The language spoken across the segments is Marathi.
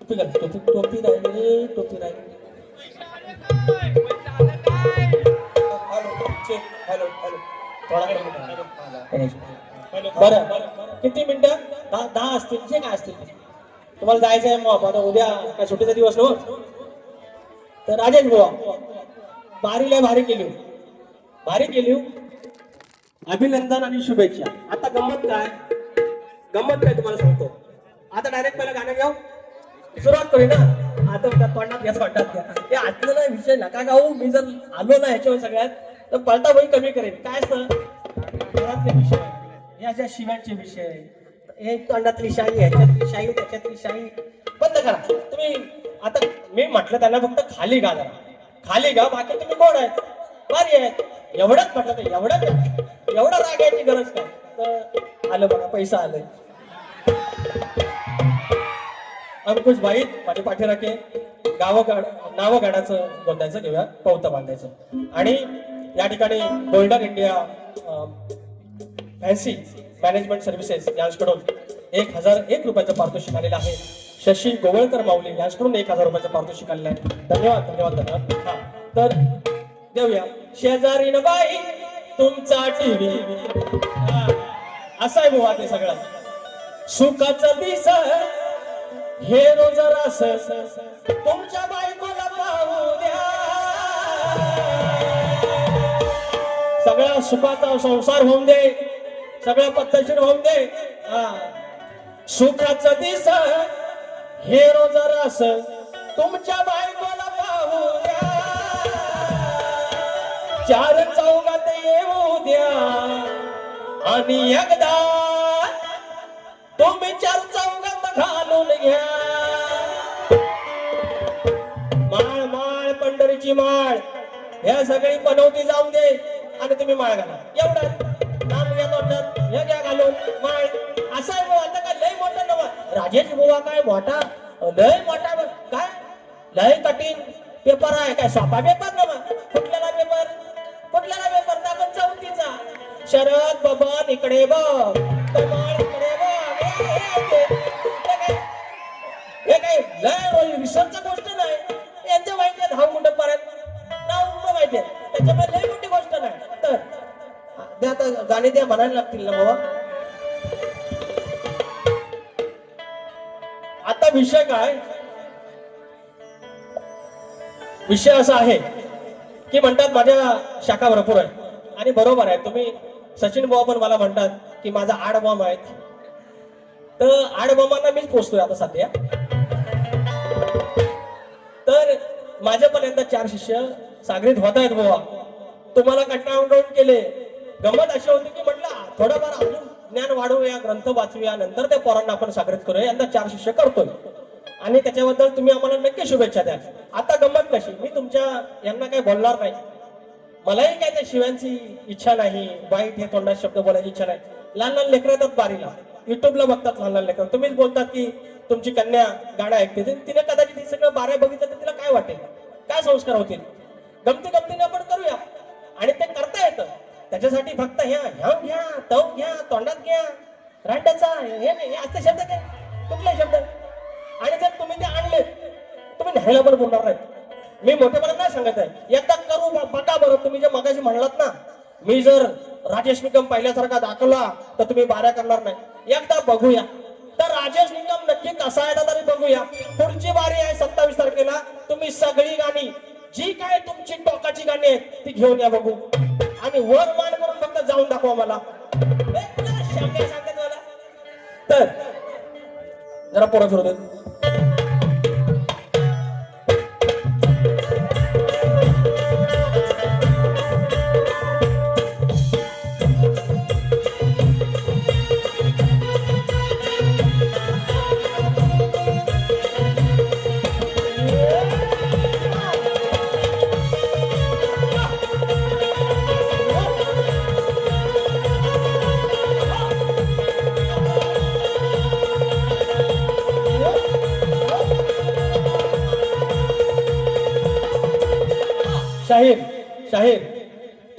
टोपी टोपी राहिली टोपी राहिली बरं किती मिनिटं? दहा दहा असतील जे काय असतील. तुम्हाला जायचं आहे मग आता उद्या काय सुट्टीचा दिवस नव तर राजेश बुवा बारीला भारी केली हो. भारी केली हो. अभिनंदन आणि शुभेच्छा. आता गमत काय? गंमत काय तुम्हाला सांगतो. आता डायरेक्ट पहिला गाणं घेऊ. सुरुवात करू ना. आता त्या तोंडात घ्या तोंडात घ्या हे आतलं विषय नका गाऊ. मी जर आलो ना याच्यावर सगळ्यात तर पलटा वही कमी करेन. काय असतं? घरातले विषय. हे अशा शिव्यांचे विषय. हे तोंडातली शाही ह्याच्यातली शाही त्याच्यातली शाही बंद करा. तुम्ही आता मी म्हटलं त्यांना फक्त खाली गा जरा. खाली गा बाकी तुम्ही कोण आहेत? भारी आहेत. एवढंच म्हटलं तर एवढंच एवढा रागायची गरज काय? तर आलं बघा पैसा आलंय. अंकुश भाई माझे पाठीराखे गावगाड गाण्याचं गोंदायचं घेऊया पौतं बांधायचं. आणि या ठिकाणी golden India fancy management services यांच्याकडून एक हजार एक रुपयाचं पारितोषिक आलेलं आहे. शशी गोवळकर माऊली यांच्याकडून एक हजार रुपयाचं पारितोषिक आलेलं आहे. धन्यवाद धन्यवाद धन्यवाद. हा तर देऊया. शेजारी न बाई तुमचा टीव्ही असं आहे बुवा ते सगळं. सुखाचा दिस हे रोज रस. तुमच्या बायकोला पाहू द्या. सगळा सुखाचा संसार होऊन दे. सगळ्या पद्धतशीर होऊन दे. हा. सुखाचा दिस हे रोज रस. तुमच्या बायकोला पाहू द्या. चार द्या. आणि एकदा तुम्ही चार चौघात घालून घ्या. माळ माळ पंढरीची माळ. ह्या सगळी बनवती जाऊन दे आणि तुम्ही माळ घाला. एवढं. नाम या तोंडात हे घ्या घालून. माळ. असं आहे आता काय लय मोठं नव. राजेश बुवा काय मोठा? लय मोठा काय? लय कठीण. पेपर आहे काय? सोपा पेपर ना कुठल्याला पेपर? कुठल्याला पेपर? चौथीचा शरद बबन इकडे बघ. कमळ इकडे हे, काय? लय गोष्ट नाही. यांचं माहिती आहे दहा कुठं नाव कुठं माहिती आहे. त्याच्यामुळे लय मोठी गोष्ट नाही. तर द्या आता गाणे द्या म्हणायला लागतील ना बाबा? आता विषय काय? विषय असा आहे की म्हणतात माझ्या शाखा भरपूर आहे. आणि बरोबर आहे तुम्ही सचिन बुवा पण मला म्हणतात की माझा आड बॉम्ब आहेत तर आड बॉम्बांना मीच पोचतोय आता सध्या. तर माझ्या पण यंदा चार शिष्य सागरीत होत आहेत बुवा. तुम्हाला कंटाळून केले. गंमत अशी होती की म्हटलं थोडंफार अजून ज्ञान वाढवूया ग्रंथ वाचूया नंतर त्या पोरांना आपण सागरीत करूया यंदा चार शिष्य करतोय. आणि त्याच्याबद्दल तुम्ही आम्हाला नक्की शुभेच्छा द्या. आता गंमत कशी? मी तुमच्या यांना काही बोलणार नाही. मलाही काय त्या शिव्यांची इच्छा नाही वाईट हे तोंडात शब्द बोलायची इच्छा नाही. लहान लहान लेकर येतात बारीला. युट्यूबला बघतात लहान लहान लेकरं. तुम्हीच बोलतात की तुमची कन्या गाणं ऐकते. तर तिने कदाचित हे सगळं बाऱ्या बघितलं तर तिला काय वाटेल? काय संस्कार होतील? गमती गमतीने आपण करूया. आणि ते करता येतं. त्याच्यासाठी फक्त ह्या ह्या घ्या तव घ्या तोंडात घ्या. रांडाचा हे नाही. हे असते शब्द काय? कुठले शब्द? आणि जर तुम्ही ते आणले तुम्ही न्यायला पण बोलणार नाही मी मोठेपणा नाही सांगत आहे. एकदा करू बघा बरं. तुम्ही जे मगाशी म्हणलात ना मी जर राजेश निकम पहिल्यासारखा दाखवला तर तुम्ही बाऱ्या करणार नाही. एकदा बघूया. तर राजेश निकम नक्की कसा आहे ना तरी बघूया. पुढची बारी आहे सत्तावीस तारखेला. तुम्ही सगळी गाणी जी काय तुमची टोकाची गाणी आहेत ती घेऊन या बघू. आणि वर मान करून फक्त जाऊन दाखवा मला. सांगत तर जरा पुढे फिरू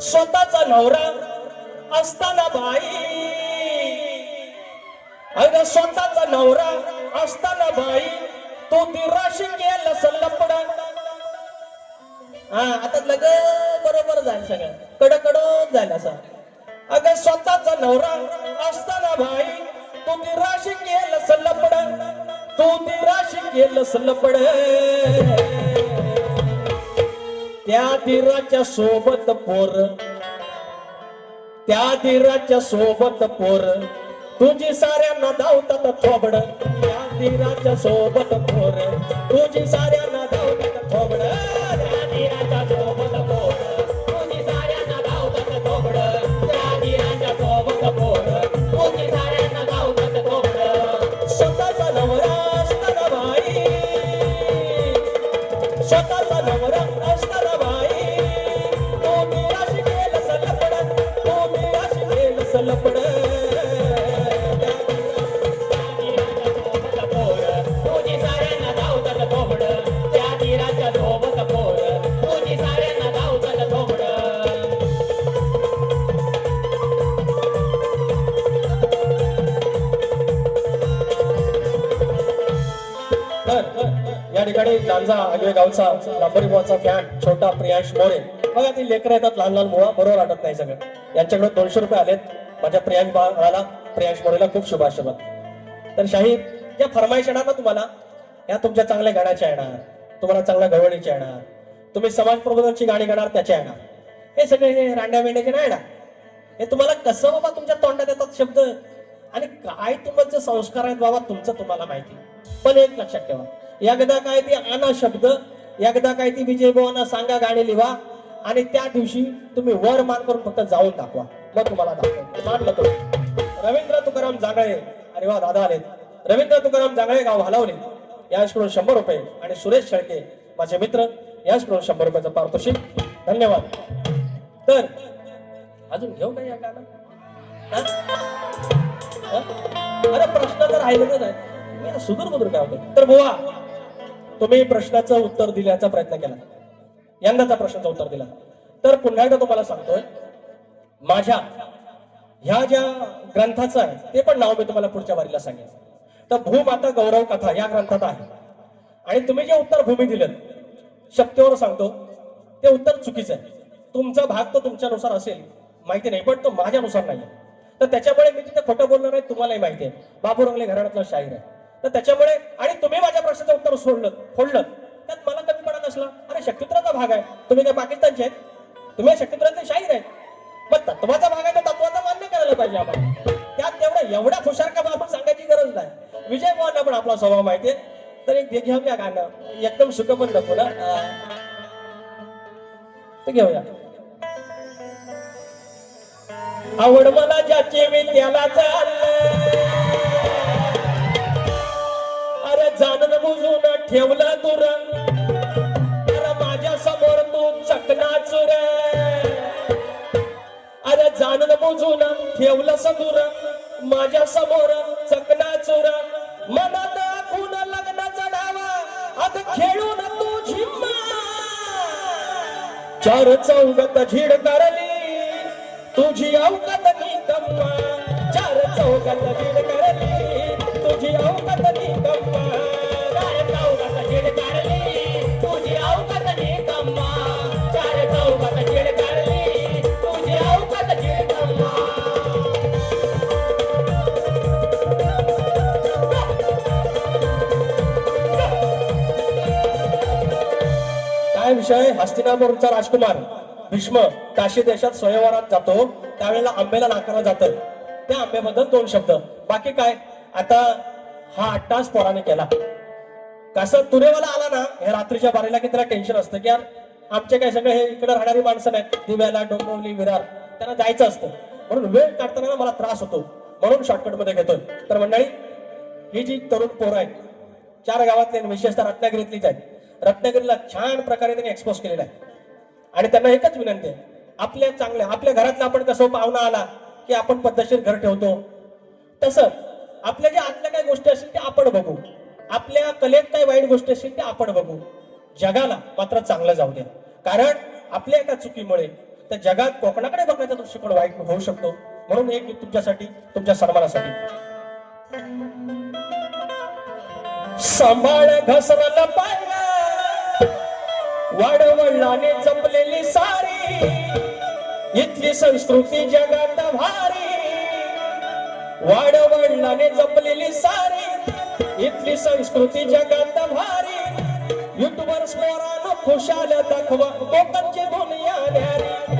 स्वतःचा नवरा असताना बाई. अगं स्वतःचा नवरा असताना बाई तो दिराशी केलं सल्लपड हा आता लग बरोबर झालं सगळं. कड झालं असं. अगं स्वतःचा नवरा असताना भाई तू निराशी केलं सल्लपड तू निराशी केलं सल्लपड त्या धीराच्या सोबत पोर. त्या धीराच्या सोबत पोर. तुझी साऱ्यांना धावतात थोबड. त्या धीराच्या सोबत पोर. तुझी साऱ्यांना लांजा आगवे गावचा लांबरी बुवाचा फॅन छोटा प्रियांश मोरे. बघा ती लेकरं येतात लहान लहान मुळा बरोबर वाटत नाही सगळं. यांच्याकडे दोनशे रुपये आलेत. माझ्या प्रियांश बाळाला प्रियांश मोरेला खूप शुभाशुभात तर शाही ज्या फरमाईश येणार ना तुम्हाला? या तुमच्या चांगल्या गाण्याच्या येणार. तुम्हाला चांगल्या गवळणीच्या येणार. तुम्ही समाज प्रबोधनची गाणी गाणार त्याच्या येणार. हे सगळे हे रांड्या मेंढ्याचे नाही येणार. हे तुम्हाला कसं बाबा तुमच्या तोंडात येतात शब्द? आणि काय तुमचे संस्कार आहेत बाबा तुमचं तुम्हाला माहिती. पण एक लक्षात ठेवा. एकदा काय ती आणा शब्द एकदा काय ती विजय भावांना सांगा गाणी लिहा आणि त्या दिवशी तुम्ही वर मान करून फक्त जाऊन दाखवा. मग तुम्हाला दाखवा मानलं तो. रवींद्र तुकाराम जांगळे. अरे वा दादा आलेत. रवींद्र तुकाराम जांगळे गाव हलवले याचकडून शंभर रुपये आणि सुरेश शेळके माझे मित्र याचकडून शंभर रुपयाचं पारितोषिक. धन्यवाद. तर अजून घेऊ का या गाणं? अरे प्रश्न तर राहिलेच नाही मी सुदूर बुदूर काय होतो? तर बुवा तुम्ही प्रश्नाचं उत्तर दिल्याचा प्रयत्न केला. यंदाचा प्रश्नाचं उत्तर दिला. तर पुन्हा एकदा तुम्हाला सांगतोय माझ्या ह्या ज्या ग्रंथाचं आहे ते पण नाव मी तुम्हाला पुढच्या वारीला सांगेन. तर भूमाता गौरव कथा या ग्रंथात आहे. आणि तुम्ही जे उत्तर भूमी दिलं शक्तीवर सांगतो ते उत्तर चुकीचं आहे. तुमचा भाग तो तुमच्यानुसार असेल माहिती नाही पण तो माझ्यानुसार नाही तर त्याच्यामुळे मी तिथे खोटं बोलणार नाही तुम्हालाही माहिती आहे. बाबू रंगले घराण्यातला शाहीर आहे. तर त्याच्यामुळे आणि तुम्ही माझ्या प्रश्नाचं उत्तर सोडलं फोडलं. त्यात मला कमीपणा नसला. अरे शक्तित्राचा भाग आहे. तुम्ही काय पाकिस्तानचे आहेत? तुम्ही शक्तित्राचे शाहीर आहेत. मग तत्वाचा भाग आहे तर तत्वाचा मान्य करायला पाहिजे आपण. त्यात तेवढं एवढा हुशार का आपण सांगायची गरज नाही. विजय मोहन पण आपला स्वभाव माहितीये तर एक घे- घेऊया गाणं एकदम सुख पण नको ना? ते घेऊया. आवड मला ज्याची मी त्याला चाललं. अरे बुजून ठेवला दूर अरे माझ्यासमोर तू चकना चुर. अरे जाणून बुजून ठेवलं दूर माझ्यासमोर चकना चुर. मनात खून लग्नाचा डावा आता खेळून तू झिम्मा. चार चौगत झीड करली तुझी अवकात नी कम्मा चार चौगत झीड करली काय विषय हस्तिनापूरचा राजकुमार. भीष्म काशी देशात स्वयंवरात जातो. त्यावेळेला आंब्याला नाकारलं जातं. त्या आंब्याबद्दल दोन शब्द. बाकी काय? आता हा अट्टास पोराने केला. कसं? तुरेवाला आला ना? हे रात्रीच्या बारीला की त्याला टेन्शन असतं की यार आमचे काय सगळे हे इकडे राहणारी माणसं नाहीत. दिव्याला डोंबिवली विरार. त्यांना जायचं असतं. म्हणून वेळ काढताना मला त्रास होतो. म्हणून शॉर्टकटमध्ये घेतोय. तर मंडळी ही जी तरुण पोरं आहेत चार गावातले विशेषतः रत्नागिरीतलीच आहेत. रत्नागिरीला छान प्रकारे त्यांनी एक्सपोज केलेला आहे. आणि त्यांना एकच विनंती आहे आपल्या चांगल्या आपल्या घरातला आपण कसं पाहुणा आला की आपण पद्धतशीर घर ठेवतो? तसं आपल्या ज्या आतल्या काही गोष्टी असतील त्या आपण बघू. आपल्या कलेत काही वाईट गोष्टी असतील त्या आपण बघू. जगाला मात्र चांगलं जाऊ द्या. कारण आपल्या एका चुकीमुळे तर जगात कोकणाकडे बघण्याचा दृष्टिकोन वाईट होऊ शकतो. म्हणून एक गीत तुमच्यासाठी तुमच्या सन्मानासाठी. सांभाळ घसरल पाय. वडवडलाने जपलेली सारी इथली संस्कृती जगात भारी. वाडवडिलाने जपलेली सारी इथली संस्कृती जगात भारी. युट्यूबर स्मोरानं खुशाल दाखवा कोकणची दुनिया न्यारी.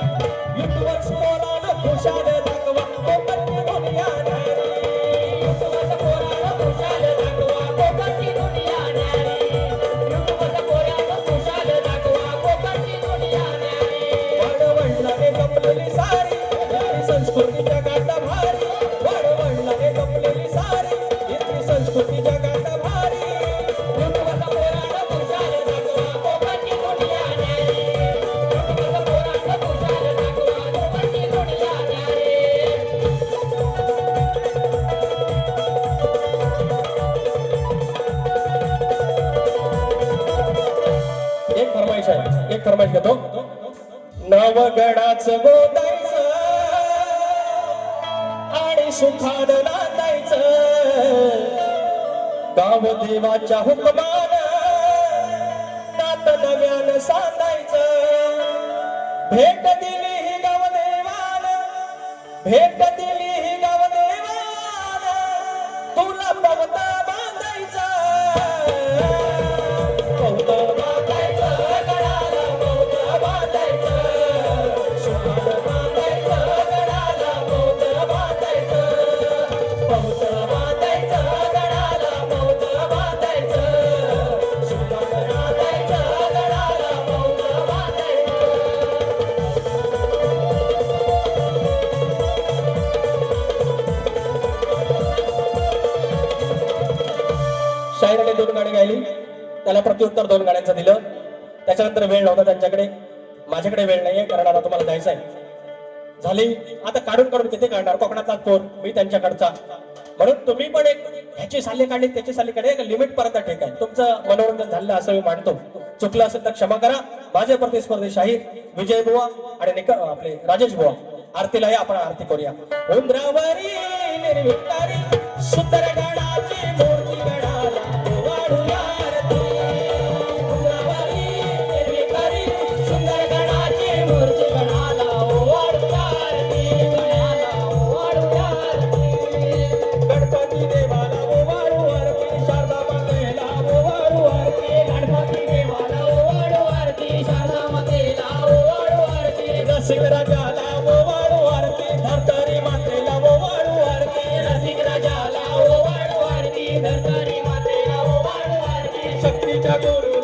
एक फरमाईश घेतो नवगडाच गोदायचं आणि सुखाद नांदायचं. गाव देवाच्या हुकमान नात नव्यान सांगायचं. भेट शाहिराने दोन गाणी गायली. त्याला प्रत्युत्तर दोन गाण्यांचं दिलं. त्याच्यानंतर वेळ नव्हता त्यांच्याकडे. माझ्याकडे वेळ नाहीये कारण आता तुम्हाला जायचं आहे झाली. आता काढून काढून किती काढणार? कोकणातला फोन मी त्यांच्याकडचा. म्हणून तुम्ही पण एक ह्याची साली काढली त्याची साली काढली. एक लिमिट पर्यंत ठीक आहे. तुमचं मनोरंजन झालं असं मी मानतो. चुकलं असेल तर क्षमा करा. माझे प्रतिस्पर्धी शाहीर विजय बुवा आणि निक आपले राजेश बुवा. आरतीला आपण आरती करूया. उंद्रावरी निर्विकारी सुंदर गाणं. शक्तीच्या गुरुला